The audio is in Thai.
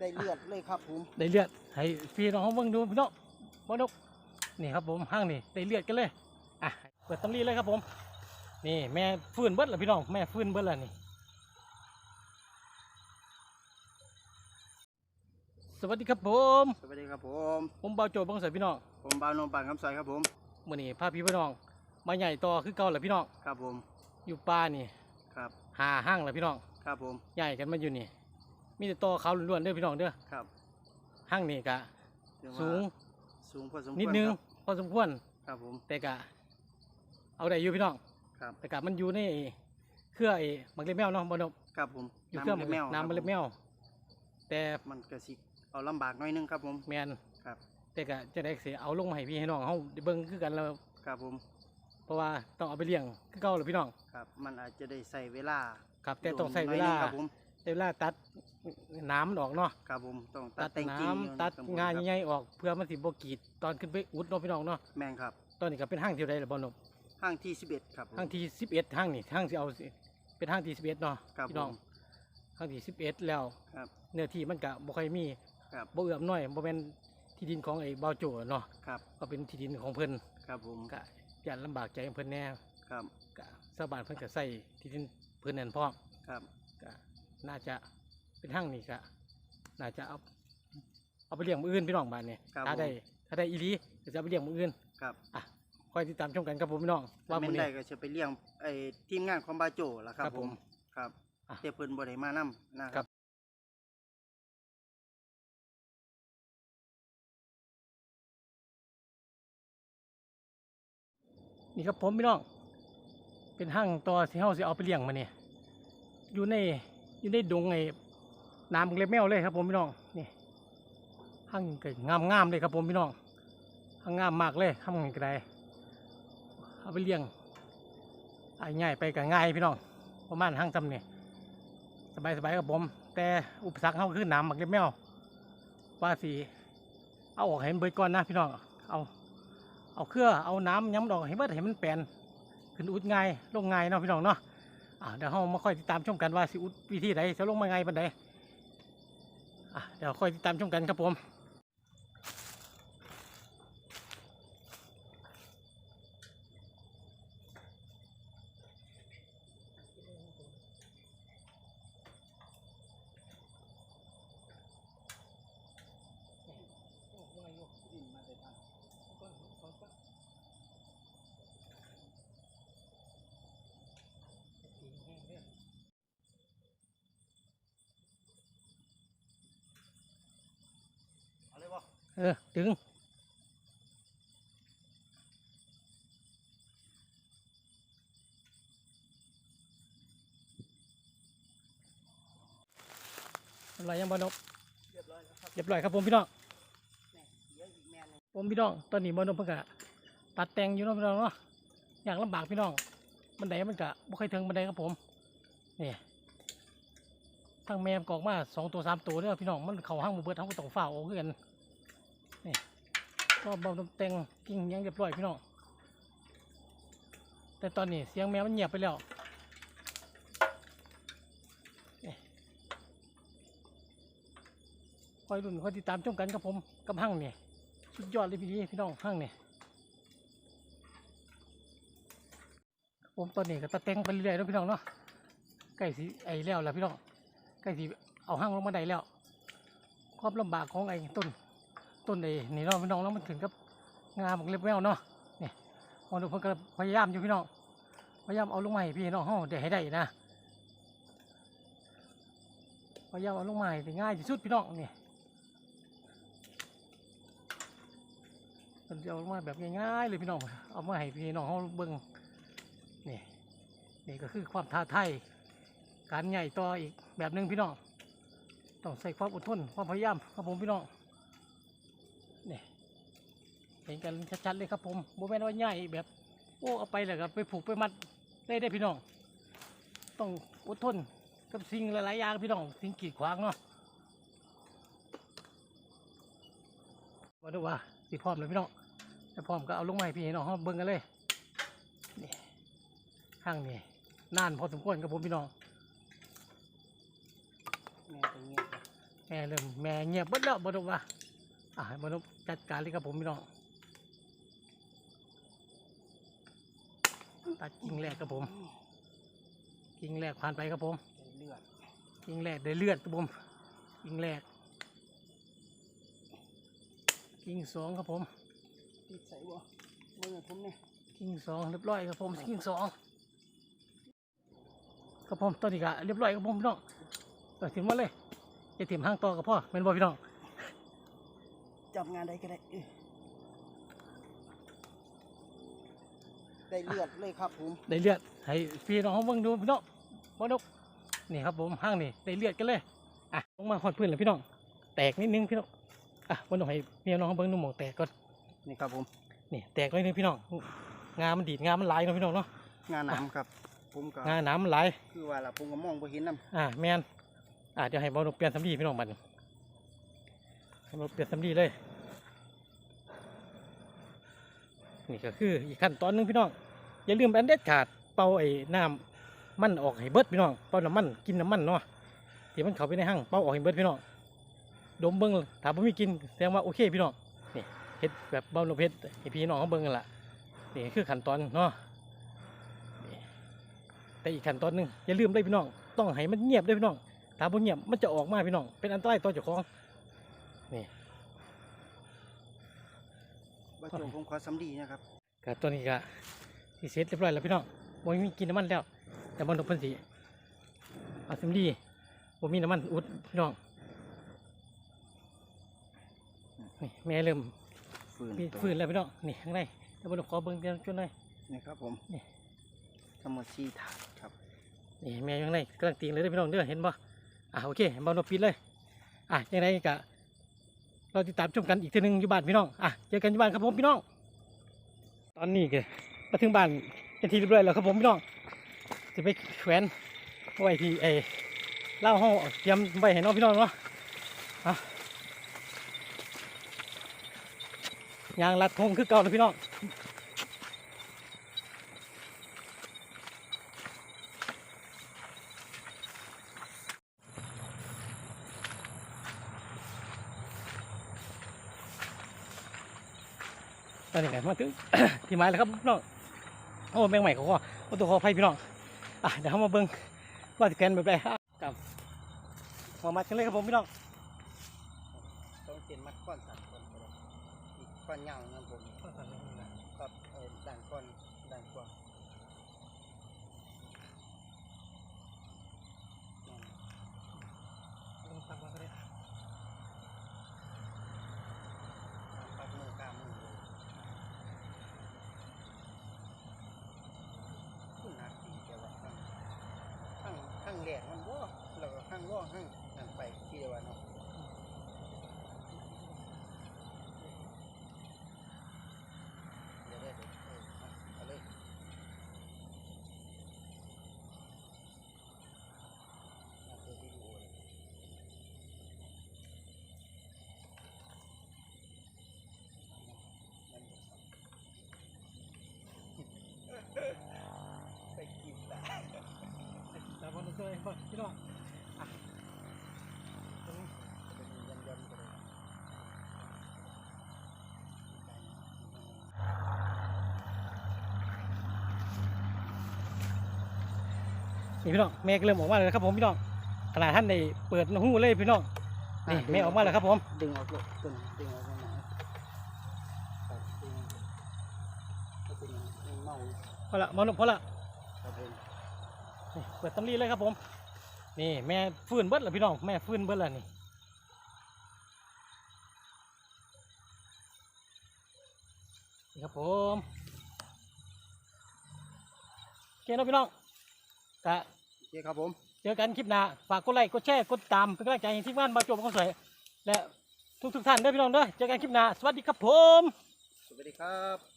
ได้เลือดเลยครับผมได้เลือดให้พี่น้องเขาเบิ่งดูพี่น้องบ่นกนี่ครับผมห้างนี่ได้เลือดกันเลยอะเปิดตำรีเลยครับผม นี่แม่ฟื้นเบิดแล้วพี่น้องแม่ฟื้นเบิดแล้วนี่สวัสดีครับผมสวัสดีครับผมผมเบาโจบังเสยพี่น้องผมบ่าวนมปานคำซอยครับผมมื่อนี้พาพี่พี่น้อง มาใหญ่ต่อคือเก่าแหละพี่น้องครับผม อยู่ป่านี่ครับหาห้างแหละพี่น้องครับผมใหญ่กันมาอยู่นี่ มีแต่ต่อเขาล้วนๆเด้อพี่น้องเด้อครับห้างนี่กะเรียกว่าสูงสูงพอสมควรนิดนึงครับพอสมควร ครับผม แต่กะ เอาได้อยู่พี่น้อง ครับ แต่กะมันอยู่ในเครือไอ้มักเล็บแมวเนาะบนบครับผมอยู่เครือน้ำเล็บแมวน้ำมักเล็บแมว แต่มันกระสิเอาลำบากหน้อยนึงครับผม แมนครับ แต่กะจะได้เสียเอาลงมาให้พี่ให้น้องเฮาได้เบิ่งคือกันแล้วครับผม เพราะว่าต้องเอาไปเลี้ยงคือเก่าแหละพี่น้อง ครับ มันอาจจะได้ใส่เวลาครับ แต่ต้องใส่เวโดนหน่ลาอยนึงครับผม ใช้เวลาตัดน้ำมันออกเนาะครับผมต้องตัตัดดแต่งน้กิ่งำตัดครับผมงานครับใหญ่ๆออกเพื่อมันสิบกรีดตอนขึ้นไปอุดเนาะพี่น้องเนาะแมงครับตอนนี้ก็เป็นห้างที่ใดละบอลนบห้างที่11ครับผม ห้างที่สิบเอ็ดห้างนี่ห้างที่เอาสิเป็นห้างที่สิบเอ็ดเนาะครับพี่น้องผม ห้างที่สิบเอ็ดแล้ว ครับเนื้อที่มันก็บ่ค่อยมีครับบ่เอื้อมน้อยบ่เป็นที่ดินของไอ้บ่าวโจเนาะครับก็เป็นที่ดินของเพิ่นครับผมก็อย่าลำบากใจของเพิ่นแน่ครับก็ชาวบ้านเพิ่นก็ใส่ที่ดินเพิ่นนั่นพร้อมครับก็ น่าจะเป็นห้างนี่ก็น่าจะเอาเอาไปเลี้ยงมืออื่นพี่น้องบ้านนี่ครับถ้าได้ผมถ้าได้อีหลีก็จะเอาไปเลี้ยงมืออื่นครับ อะคอยติดตามชมกันครับผมพี่น้องว่าว่ามัมื้นอนี้ ได้ก็จะไปเลี้ยงไอ้ทีมงานของบาโจล่ะครับครับผผมมครับอะแต่เพิ่นบ่ได้มานํนะคครัรับบนี่ครับผมพี่น้อง เป็นห้างต่อที่เฮาสิเอาไปเลี้ยงมาเนี่ยอยู่ใน อยู่ในดงไอ้น้ำเล็บแมวเลยครับผมพี่น้องนี่ห้างก็งามงามๆเลยครับผมพี่น้องห้างงามมากเลยห้างนี้ก็ได้เอาไปเลี้ยงไอ้ง่ายไปก็ง่ายพี่น้องประมาณห้างจำเนี่ยสบายสบายๆครับผม แต่อุปสรรคเขาคือน้ำหมักเล็บแมวว่าสิเอาออกให้มันเบิดก่อนนะพี่น้องเอา เอาเครือเอาน้ำย้ำดอกให้เบิดให้มันแปลนขึ้นอุดง่ายลงง่ายเนาะพี่น้องเนาะ อ่าเดี๋ยวเรามาค่อยติดตามชมกันว่าสิอุดวิธีใดจะลงมาไงบันไดอะเดี๋ยวค่อยติดตามชมกันครับผม เลยบ่เออถึง อะไรยังบอนกเรียบร้อยแล้วครับเรียบร้อยครับผมพี่น้องแม่เดี๋ยวอีกแม่หนึงผมพี่น้อง ตอนนี้บอนกเพิ่งกะตัดแต่งอยู่เนาะพี่น้องเนาะ อย่างลำบากพี่น้อง บันไดมันกะบ่เคยถึงบันไดครับผม นี่ทั้งแม่กอกมาสองตัวสามตัวเนี่ยพี่น้อง มันเขาห้างหมือเบิดทั้งก็ต้องฝ้าโอ้คือกันนี่ ก็บอมแต่งกิ่งยังเรียบร้อยพี่น้อง แต่ตอนนี้เสียงแมวมันเงียบไปแล้วคอยรุ่นคอยติดตามชมกันครับผมกับห้างเนี่ยสุดยอดเลยพี่ดีพี่น้องห้างเนี่ยผมตอนนี้ก็ตัดแต่งไปเรื่อยๆแล้วพี่น้องเนาะใกล้สิไอ้แล้วล่ะพี่น้องใกล้สิเอาห้างลงมาได้แล้วความลำบากของไอ้ต้น ต้นไอ้นี่เนาะพี่น้องแล้วมันถึงกับงามเล็บแววเนาะนี่มองดูเพิ่นก็พยายามอยู่พี่น้องพยายามเอาลงมาให้พี่น้องเฮาได้ให้ได้นะพยายามเอาลงมาให้ได้ง่ายที่สุดพี่น้องนี่มันจะเอาลงมาแบบง่ายๆเลยพี่น้อง เอามาให้พี่น้องเขาเบิ่งนี่นี่ก็คือความท้าทายการใหญ่ต่ออีกแบบหนึ่งพี่น้อง ต้องใส่ความอดทนความพยายามครับผมพี่น้อง นี่เห็นกันชัดๆเลยครับผมโมแมนว่าใหญ่แบบโอ้เอาไปแล้วก็ไปผูกไปมัดได้ได้พี่น้อง ต้องอดทนกับสิ่งหลายๆอย่างพี่น้องสิ่งกีดขวางเนาะมาดูว่าสิพร้อมเลยพี่น้องถ้าพร้อมก็เอาลงมาให้พี่น้องเขาเบิ่งกันเลยนี่ข้างนี่นานพอสมควรครับผมพี่น้องแม่ตรงนี้ครับแม่เริ่มแม่เงียบเบิดแล้วบนุว่า อะให้บนุจัดการเลยครับผมพี่น้องตัดกิ่งแรกครับผมกิ่งแรกผ่านไปครับผมกิ่งแรกได้เลือดครับผมกิ่งแรกกิ่งสองครับผมติดใส่บ่เมื่อผมเนี่ยกิ่งสองเรียบร้อยครับผมกิ่งสองครับผมตอนนี้ก็เรียบร้อยครับผมพี่น้องเปิดถึงหมาเลยจะถิ่มห้างต่อกับพ่อเป็นบ่พี่น้อง จับงานได้ก็ได้เอ้ยได้เลือดเลยครับผมได้เลือดให้พี่น้องเขาเบิ่งดูพี่น้องบ่นกนี่ครับผมห้างนี่ได้เลือดกันเลยอะลงมาหอดพื้นแล้วพี่น้องแตกนิดนึงพี่น้องอะบ่นกให้พี่น้องเขาเบิ่งดูหมองแตกก่อนนี่ครับผมนี่แตกนิดนึงพี่น้องงามันดีดงามันหลายเนาะพี่น้องเนาะงานน้ำครับผมก็งาหน้ำมันหลายคือว่าละผมก็มองบ่เห็นน้อ่าแมนอ่าเดี๋ยวให้บอลเปลี่ยนสำลีพี่น้องบัดนให้บอลเปลี่ยนสำลีเลย นี่ก็คืออีกขั้นตอนหนึงพี่น้อง อย่าลืมอันเด็ดขาดเป่าไอ้น้ำมันออกให้เบิดพี่น้องเป่าน้ำมันกินน้ำมันเนาะที่มันเข้าไปในห้างเป่าออกให้เบิดพี่น้องดมเบิ้งถ้าบ่มีกินแสดงว่าโอเคพี่น้องนี่เฮ็ดแบบเบาลมเฮ็ดให้พี่น้องเขาเบิ้งกันละนี่คือขั้นตอนเนาะแต่อีกขั้นตอนหนึงอย่าลืมเลยพี่น้อง ต้องให้มันเงียบด้วยพี่น้องถ้าบ่เงียบมันจะออกมาพี่น้องเป็นอันตรายต่อเจ้าของำว่าโจผมขอสำดีนะครับก็ตัวนี้ก็สิเสร็จเรียบร้อยแล้วพี่น้องบ่มีกินน้ำมันแล้ว แต่บ่ต้องเพิ่นสิเอาสำลีบ่มีน้ำมันอุดพี่น้องนี่แม่เริ่มฟืนมีตัวฟืนแล้วพี่น้องนี่ข้างในแต่บ่ต้องขอเบิ่งเดี๋ยวจุดหน่อยนี่ครับผมนี่ทั้งหมดสี่ถาดครับนี่แม่อยู่ข้างในกำลังตีงเลยเด้อพี่น้องเด้อเห็นบ่อะโอเคบ่ต้องปิดเลย อะยังไงก็ เราติดตามชมกันอีกทีหนึงอยู่บ้านพี่น้องอะเจอกันอยู่บ้านครับผมพี่น้อง ตอนนี้ก็มาถึงบ้านเป็นที่เรียบร้อยแล้วครับผมพี่น้องจะไปแขวนไว้ที่ไอ้เล่าห้องเตรียมไว้ให้น้องพี่น้องเนาะอะยางรัดคงคือเก่านะพี่น้อง ตอนนี้ก็มาถึงที่หมายแล้วครับพี่น้องโอ้แมงใหม่เขาก็โอ้ตัวขออภัยพี่น้องอะเดี๋ยวเรามาเบิ่งว่าจะแกนแบบไรครับมามัดกันเลยครับผมพี่น้องต้องเปลี่ยนมัดก้อนสัตว์ก่อนก็ได้อีกก้อนยาวนะครับผมครับเออด่างก้อนด่างกว่าปัดมือกล้ามมือเลยคุณนักดีแต่ว่าข้างข้างข้างแหลกมันบ่ ก็ข้างร่องห้างนั่นไปที่เดียวกันเนาะ เดี๋ยวได้เดี๋ยวเออมาเอาเลยมาเปิดวิดีโอเลยนั่นเดี๋ยวครับไปกินละ แต่บอลช่วยพี่น้อง เป็นยันยันๆไปเลย นี่พี่น้องแม่ก็เริ่มออกมาแล้วครับผมพี่น้องขนาดท่านได้เปิดหูเลยพี่น้องนี่แม่ออกมาแล้วครับผมดึงออกเลยตึงดึงออกมาหน่อยครับดึงก็เป็นยังเมาพอละมอนุพอละครับผมนี่เปิดตำลีเลยครับผม นี่แม่ฟื้นเบิดแล้วพี่น้องแม่ฟื้นเบิดแล้วนี่นี่ครับผมโอเคเนาะพี่น้องกะโอ เคครับผม เจอกันคลิปหน้าฝากกดไลค์กดแชร์กดติดตามเป็นกำลังใจให้ทีมงานบาโจบคนสวยและทุกทุกๆท่านเด้อพี่น้องเด้อเจอกันคลิปหน้าสวัสดีครับผม สวัสดีครับ